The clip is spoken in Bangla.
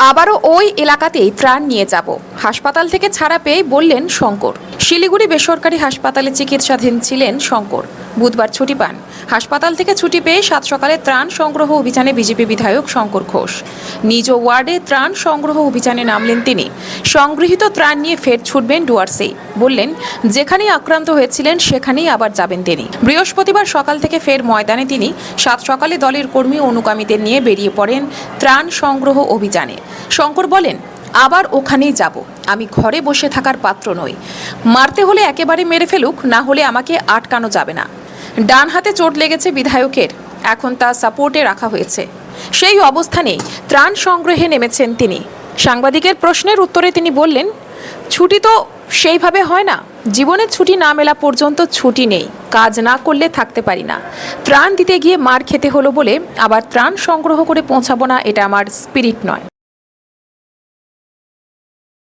আবারও ওই এলাকাতেই ত্রাণ নিয়ে যাব। হাসপাতাল থেকে ছাড়া পেয়ে বললেন শঙ্কর। শিলিগুড়ি বেসরকারি হাসপাতালে চিকিৎসাধীন ছিলেন শঙ্কর। বুধবার ছুটি পান। হাসপাতাল থেকে ছুটি পেয়ে সাত সকালে ত্রাণ সংগ্রহ অভিযানে বিজেপি বিধায়ক শঙ্কর ঘোষ। নিজ ওয়ার্ডে ত্রাণ সংগ্রহ অভিযানে নামলেন তিনি। সংগৃহীত ত্রাণ নিয়ে ফের ছুটবেন ডুয়ার্সেই বললেন, যেখানেই আক্রান্ত হয়েছিলেন, সেখানেই আবার যাবেন তিনি। বৃহস্পতিবার সকাল থেকে ফের ময়দানে তিনি সাত সকালে দলের কর্মী অনুগামীদের নিয়ে বেরিয়ে পড়েন ত্রাণ সংগ্রহ অভিযানে। শঙ্কর বলেন আবার ওখানেই যাব। আমি ঘরে বসে থাকার পাত্র নই। মারতে হলে একেবারে মেরে ফেলুক, না হলে আমাকে আটকানো যাবে না। ডান হাতে চোট লেগেছে বিধায়কের, এখন তা সাপোর্টে রাখা হয়েছে। সেই অবস্থানেই ত্রাণ সংগ্রহে নেমেছেন তিনি। সাংবাদিকের প্রশ্নের উত্তরে তিনি বললেন, ছুটি তো সেইভাবে হয় না। জীবনের ছুটি না মেলা পর্যন্ত ছুটি নেই। কাজ না করলে থাকতে পারি না। ত্রাণ দিতে গিয়ে মার খেতে হলো বলে আবার ত্রাণ সংগ্রহ করে পৌঁছাবো না, এটা আমার স্পিরিট নয়।